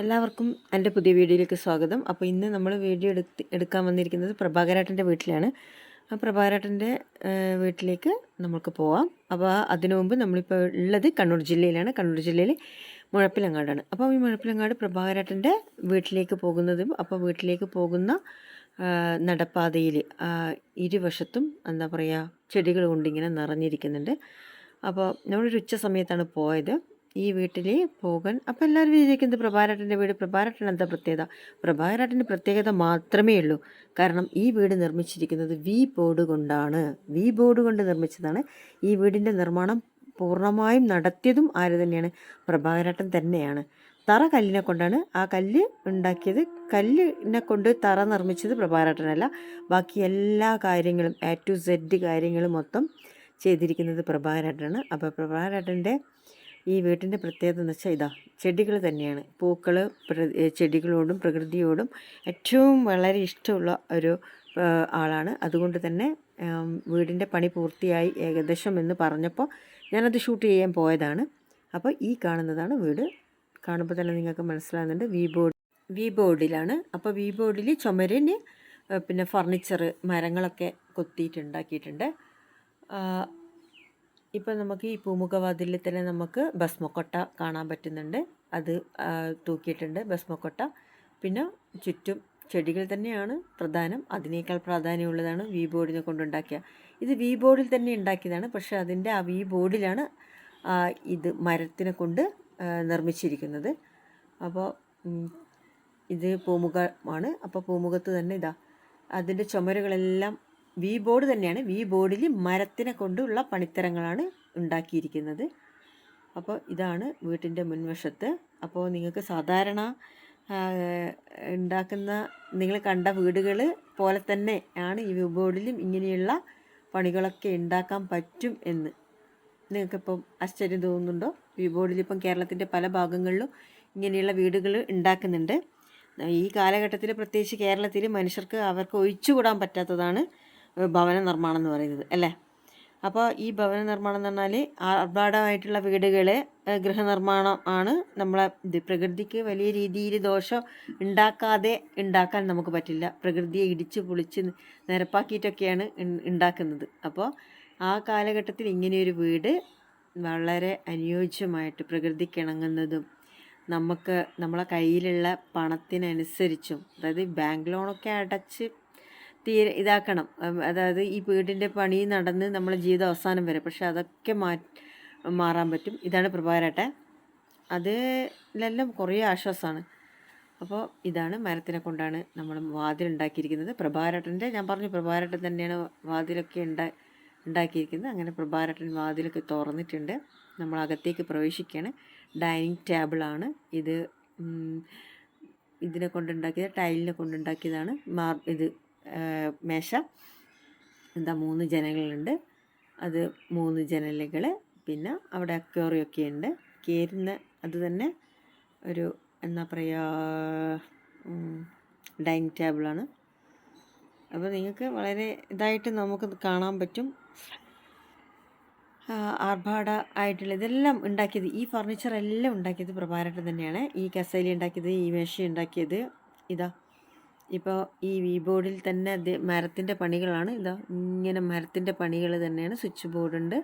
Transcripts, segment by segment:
എല്ലാവർക്കും എന്റെ പുതിയ വീഡിയോയിലേക്ക് സ്വാഗതം. അപ്പോൾ ഇന്ന് നമ്മൾ വീഡിയോ എടുത്ത് എടുക്കാൻ വന്നിരിക്കുന്നത് പ്രഭാകരേട്ടന്റെ വീട്ടിലാണ്. ആ പ്രഭാകരേട്ടന്റെ വീട്ടിലേക്ക് നമുക്ക് പോവാം. അപ്പോൾ അതിനു മുമ്പ് നമ്മളിപ്പോൾ ഉള്ളത് കണ്ണൂർ ജില്ലയിലാണ്. കണ്ണൂർ ജില്ലയിൽ മുഴപ്പിലങ്ങാടാണ്. അപ്പോൾ ഈ മുഴപ്പിലങ്ങാട് പ്രഭാകരേട്ടന്റെ വീട്ടിലേക്ക് പോകുന്നതും അപ്പോൾ വീട്ടിലേക്ക് പോകുന്ന നടപ്പാതയിൽ ഇരുവശത്തും എന്താ പറയുക ചെടികൾ കൊണ്ടിങ്ങനെ നിറഞ്ഞിരിക്കുന്നുണ്ട്. അപ്പോൾ നമ്മളൊരു ഉച്ച സമയത്താണ് പോയത്. ഈ വീട്ടിൽ പോകാൻ അപ്പോൾ എല്ലാവരും വിചാരിക്കുന്നത് പ്രഭാരേട്ടന്റെ വീട് പ്രഭാരേട്ടൻ എന്താ പ്രത്യേകത? പ്രഭാരാട്ടന്റെ പ്രത്യേകത മാത്രമേ ഉള്ളൂ. കാരണം ഈ വീട് നിർമ്മിച്ചിരിക്കുന്നത് വി ബോർഡ് കൊണ്ടാണ്. വി ബോർഡ് കൊണ്ട് നിർമ്മിച്ചതാണ്. ഈ വീടിന്റെ നിർമ്മാണം പൂർണമായും നടത്തിയതും ആര് തന്നെയാണ്? പ്രഭാകരേട്ടൻ തന്നെയാണ്. തറ കല്ലിനെ കൊണ്ടാണ് ആ കല്ല് ഉണ്ടാക്കിയത്. കല്ലിനെ കൊണ്ട് തറ നിർമ്മിച്ചത് പ്രഭാകരേട്ടനല്ല ബാക്കി എല്ലാ കാര്യങ്ങളും എ ടു സെഡ് കാര്യങ്ങളും മൊത്തം ചെയ്തിരിക്കുന്നത് പ്രഭാകരേട്ടനാണ് അപ്പോൾ പ്രഭാകരേട്ടന്റെ ഈ വീട്ടിന്റെ പ്രത്യേകത എന്ന് വെച്ചാൽ ഇതാ ചെടികൾ തന്നെയാണ്. പൂക്കൾ ചെടികളോടും പ്രകൃതിയോടും ഏറ്റവും വളരെ ഇഷ്ടമുള്ള ഒരു ആളാണ്. അതുകൊണ്ട് തന്നെ വീടിന്റെ പണി പൂർത്തിയായി ഏകദേശം എന്ന് പറഞ്ഞപ്പോൾ ഞാനത് ഷൂട്ട് ചെയ്യാൻ പോയതാണ്. അപ്പോൾ ഈ കാണുന്നതാണ് വീട്. കാണുമ്പോൾ തന്നെ നിങ്ങൾക്ക് മനസ്സിലാകുന്നുണ്ട്. വി ബോർഡ് വി ബോർഡിലാണ്. അപ്പോൾ വി ബോർഡിൽ ചുമരിന് പിന്നെ ഫർണിച്ചർ മരങ്ങളൊക്കെ കൊത്തിയിട്ടുണ്ടാക്കിയിട്ടുണ്ട്. ഇപ്പം നമുക്ക് ഈ പൂമുഖവാതിലിൽ തന്നെ നമുക്ക് ഭസ്മക്കൊട്ട കാണാൻ പറ്റുന്നുണ്ട്. അത് തൂക്കിയിട്ടുണ്ട് ഭസ്മക്കൊട്ട. പിന്നെ ചുറ്റും ചെടികൾ തന്നെയാണ് പ്രധാനം. അതിനേക്കാൾ പ്രാധാന്യമുള്ളതാണ് വി ബോർഡിനെ കൊണ്ടുണ്ടാക്കിയ. ഇത് വി ബോർഡിൽ തന്നെ ഉണ്ടാക്കിയതാണ്. പക്ഷേ അതിന്റെ ആ വി ബോർഡിലാണ് ഇത് മരത്തിനെ കൊണ്ട് നിർമ്മിച്ചിരിക്കുന്നത്. അപ്പോൾ ഇത് പൂമുഖമാണ്. അപ്പോൾ പൂമുഖത്ത് തന്നെ ഇതാ അതിന്റെ ചുമരുകളെല്ലാം വി ബോർഡ് തന്നെയാണ്. വി ബോർഡിൽ മരത്തിനെ കൊണ്ടുള്ള പണിത്തരങ്ങളാണ് ഉണ്ടാക്കിയിരിക്കുന്നത്. അപ്പോൾ ഇതാണ് വീട്ടിന്റെ മുൻവശത്ത്. അപ്പോൾ നിങ്ങൾക്ക് സാധാരണ ഉണ്ടാക്കുന്ന നിങ്ങൾ കണ്ട വീടുകൾ പോലെ തന്നെ ആണ് ഈ വി ബോർഡിലും ഇങ്ങനെയുള്ള പണികളൊക്കെ ഉണ്ടാക്കാൻ പറ്റും എന്ന്. നിങ്ങൾക്കിപ്പം ആശ്ചര്യം തോന്നുന്നുണ്ടോ? വി ബോർഡിൽ ഇപ്പം കേരളത്തിന്റെ പല ഭാഗങ്ങളിലും ഇങ്ങനെയുള്ള വീടുകൾ ഉണ്ടാക്കുന്നുണ്ട്. ഈ കാലഘട്ടത്തിൽ പ്രത്യേകിച്ച് കേരളത്തിൽ മനുഷ്യർക്ക് അവർക്ക് ഒഴിച്ചുകൂടാൻ പറ്റാത്തതാണ്. ഭവന നിർമ്മാണം എന്ന് പറയുന്നത് അല്ലേ? അപ്പോൾ ഈ ഭവന നിർമ്മാണം എന്ന് പറഞ്ഞാൽ ആർഭാടമായിട്ടുള്ള വീടുകൾ ഗൃഹനിർമ്മാണം ആണ് നമ്മളെ ഇത്. പ്രകൃതിക്ക് വലിയ രീതിയിൽ ദോഷം ഉണ്ടാക്കാതെ ഉണ്ടാക്കാൻ നമുക്ക് പറ്റില്ല. പ്രകൃതിയെ ഇടിച്ച് പൊളിച്ച് നിരപ്പാക്കിയിട്ടൊക്കെയാണ് ഉണ്ടാക്കുന്നത്. അപ്പോൾ ആ കാലഘട്ടത്തിൽ ഇങ്ങനെയൊരു വീട് വളരെ അനുയോജ്യമായിട്ട് പ്രകൃതിക്ക് ഇണങ്ങുന്നതും നമുക്ക് നമ്മളെ കയ്യിലുള്ള പണത്തിനനുസരിച്ചും അതായത് ബാങ്ക് ലോണൊക്കെ അടച്ച് തീരെ ഇതാക്കണം. അതായത് ഈ വീടിന്റെ പണി നടന്ന് നമ്മളെ ജീവിതം അവസാനം വരെ. പക്ഷെ അതൊക്കെ മാ മാറാൻ പറ്റും. ഇതാണ് പ്രഭാകരേട്ടൻ. അതിലെല്ലാം കുറേ ആശ്വാസമാണ്. അപ്പോൾ ഇതാണ് മരത്തിനെ കൊണ്ടാണ് നമ്മൾ വാതിൽ ഉണ്ടാക്കിയിരിക്കുന്നത്. പ്രഭാരട്ടന്റെ ഞാൻ പറഞ്ഞു പ്രഭാരട്ടൻ തന്നെയാണ് വാതിലൊക്കെ ഉണ്ടാ ഉണ്ടാക്കിയിരിക്കുന്നത്. അങ്ങനെ പ്രഭാരട്ടൻ വാതിലൊക്കെ തുറന്നിട്ടുണ്ട്. നമ്മൾ അകത്തേക്ക് പ്രവേശിക്കുകയാണ്. ഡൈനിങ് ടേബിളാണ്. ഇത് ഇതിനെ കൊണ്ടുണ്ടാക്കിയത് ടൈലിനെ കൊണ്ടുണ്ടാക്കിയതാണ്. മാർ ഇത് മേശ. എന്താ മൂന്ന് ജനലുകളുണ്ട്. അത് മൂന്ന് ജനലുകൾ പിന്നെ അവിടെ അക്വേറിയൊക്കെ ഉണ്ട്. കയറുന്ന അത് തന്നെ ഒരു എന്താ പറയുക ഡൈനിങ് ടേബിളാണ് അപ്പോൾ നിങ്ങൾക്ക് വളരെ ഇതായിട്ട് നമുക്ക് കാണാൻ പറ്റും. ആർഭാട ആയിട്ടുള്ള ഇതെല്ലാം ഉണ്ടാക്കിയത് ഈ ഫർണിച്ചർ എല്ലാം ഉണ്ടാക്കിയത് പ്രഭാരട്ടൻ തന്നെയാണ്. ഈ കസേലി ഉണ്ടാക്കിയത് ഈ മേശ ഉണ്ടാക്കിയത്. ഇതാ. ഇപ്പോൾ ഈ വി ബോർഡിൽ തന്നെ മരത്തിന്റെ പണികളാണ്. ഇതാ ഇങ്ങനെ മരത്തിന്റെ പണികൾ തന്നെയാണ്. സ്വിച്ച് ബോർഡുണ്ട്.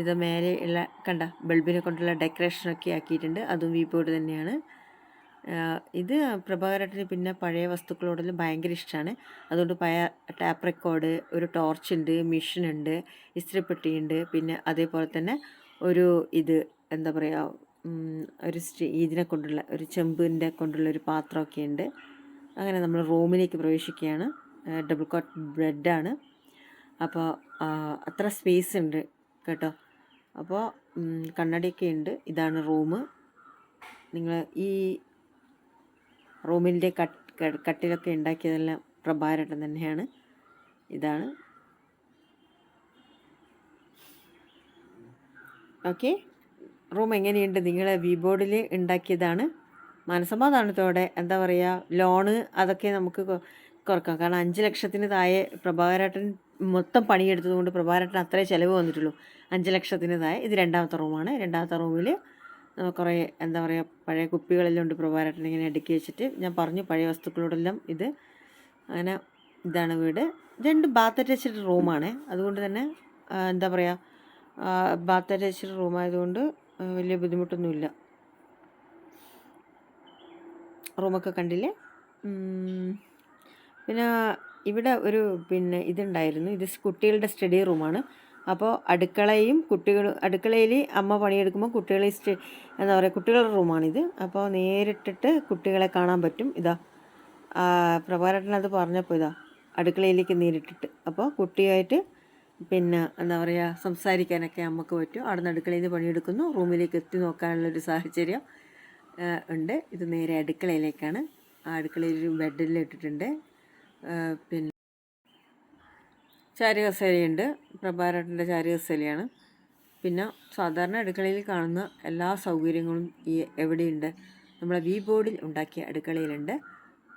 ഇത് മേലെ ഉള്ള കണ്ട ബൾബിനെ കൊണ്ടുള്ള ഡെക്കറേഷനൊക്കെ ആക്കിയിട്ടുണ്ട്. അതും വി ബോർഡ് തന്നെയാണ്. ഇത് പ്രഭാകരേട്ടന് പിന്നെ പഴയ വസ്തുക്കളോടെല്ലാം ഭയങ്കര ഇഷ്ടമാണ് അതുകൊണ്ട് പഴയ ടാപ്പ് റെക്കോർഡ് ഒരു ടോർച്ച് ഉണ്ട് മെഷീൻ ഉണ്ട് ഇസ്തിരിപ്പെട്ടിയുണ്ട് പിന്നെ അതേപോലെ തന്നെ ഒരു ഇത് എന്താ പറയുക ഒരു ഇതിനെ കൊണ്ടുള്ള ഒരു ചെമ്പിന്റെ കൊണ്ടുള്ള ഒരു പാത്രമൊക്കെ ഉണ്ട്. അങ്ങനെ നമ്മൾ റൂമിലേക്ക് പ്രവേശിക്കുകയാണ്. ഡബിൾ കോട്ട് ബ്രെഡാണ് അപ്പോൾ അത്ര സ്പേസ് ഉണ്ട് കേട്ടോ. അപ്പോൾ കണ്ണടയൊക്കെ ഉണ്ട്. ഇതാണ് റൂം നിങ്ങൾ ഈ റൂമിന്റെ കട്ട് കട്ടിലൊക്കെ ഉണ്ടാക്കിയതെല്ലാം പ്രഭാരട്ടൻ തന്നെയാണ്. ഇതാണ്. ഓക്കെ റൂം എങ്ങനെയുണ്ട്? നിങ്ങൾ വി ബോർഡിൽ ഉണ്ടാക്കിയതാണ്. മനസമാധാനത്തോടെ എന്താ പറയുക ലോണ് അതൊക്കെ നമുക്ക് കുറക്കാം. കാരണം അഞ്ച് ലക്ഷത്തിന് താഴെ പ്രഭാകരേട്ടൻ മൊത്തം പണിയെടുത്തത് കൊണ്ട് പ്രഭാകരേട്ടൻ അത്രേ ചിലവ് വന്നിട്ടുള്ളൂ. അഞ്ച് ലക്ഷത്തിന് താഴെ. ഇത് രണ്ടാമത്തെ റൂമാണ് രണ്ടാമത്തെ റൂമിൽ കുറേ എന്താ പറയുക പഴയ കുപ്പികളെല്ലാം ഉണ്ട് പ്രഭാകരേട്ടൻ ഇങ്ങനെ അടുക്കി വെച്ചിട്ട്. ഞാൻ പറഞ്ഞു പഴയ വസ്തുക്കളോടെല്ലാം ഇത് അങ്ങനെ ഇതാണ് വീട്. രണ്ട് ബാത്ത് അറ്റാച്ച്ഡ് റൂമാണ് അതുകൊണ്ട് തന്നെ എന്താ പറയുക ബാത്ത് അറ്റാച്ച്ഡ് റൂമായതുകൊണ്ട് വലിയ ബുദ്ധിമുട്ടൊന്നുമില്ല. റൂമൊക്കെ കണ്ടില്ലേ? പിന്നെ ഇവിടെ ഒരു പിന്നെ ഇതുണ്ടായിരുന്നു. ഇത് കുട്ടികളുടെ സ്റ്റഡി റൂമാണ്. അപ്പോൾ അടുക്കളയും കുട്ടികൾ അടുക്കളയിൽ അമ്മ പണിയെടുക്കുമ്പോൾ കുട്ടികളെ സ്റ്റേ എന്താ പറയുക കുട്ടികളുടെ റൂമാണിത്. അപ്പോൾ നേരിട്ടിട്ട് കുട്ടികളെ കാണാൻ പറ്റും. ഇതാ. പ്രഭാരട്ടൻ അത് പറഞ്ഞപ്പോൾ ഇതാ അടുക്കളയിലേക്ക് നേരിട്ടിട്ട്. അപ്പോൾ കുട്ടിയായിട്ട് പിന്നെ എന്താ പറയുക സംസാരിക്കാനൊക്കെ അമ്മയ്ക്ക് പറ്റും. അവിടെ നിന്ന് അടുക്കളയിൽ നിന്ന് പണിയെടുക്കുന്നു. റൂമിലേക്ക് എത്തി നോക്കാനുള്ളൊരു സാഹചര്യം. ഉണ്ട്. ഇത് നേരെ അടുക്കളയിലേക്കാണ്. ആ അടുക്കളയിൽ ഒരു ആ, പിന്നെ ചാരുകസേലയുണ്ട് പ്രഭാരട്ടന്റെ ചാരുകസേലയാണ് പിന്നെ സാധാരണ അടുക്കളയിൽ കാണുന്ന എല്ലാ സൗകര്യങ്ങളും ഈ എവിടെയുണ്ട്? നമ്മളെ വി ബോർഡിൽ ഉണ്ടാക്കിയ അടുക്കളയിലുണ്ട്.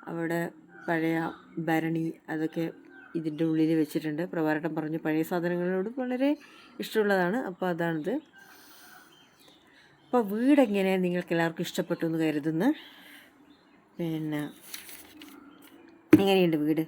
അവിടെ പഴയ ഭരണി അതൊക്കെ ഇതിന്റെ ഉള്ളിൽ വെച്ചിട്ടുണ്ട്. പ്രഭാരട്ടൻ പറഞ്ഞു പഴയ സാധനങ്ങളോട് വളരെ ഇഷ്ടമുള്ളതാണ്. അപ്പോൾ അതാണിത്. അപ്പോൾ വീടെങ്ങനെ നിങ്ങൾക്ക് എല്ലാവർക്കും ഇഷ്ടപ്പെട്ടു എന്ന് കരുതുന്നു. പിന്നെ എങ്ങനെയുണ്ട് വീട്?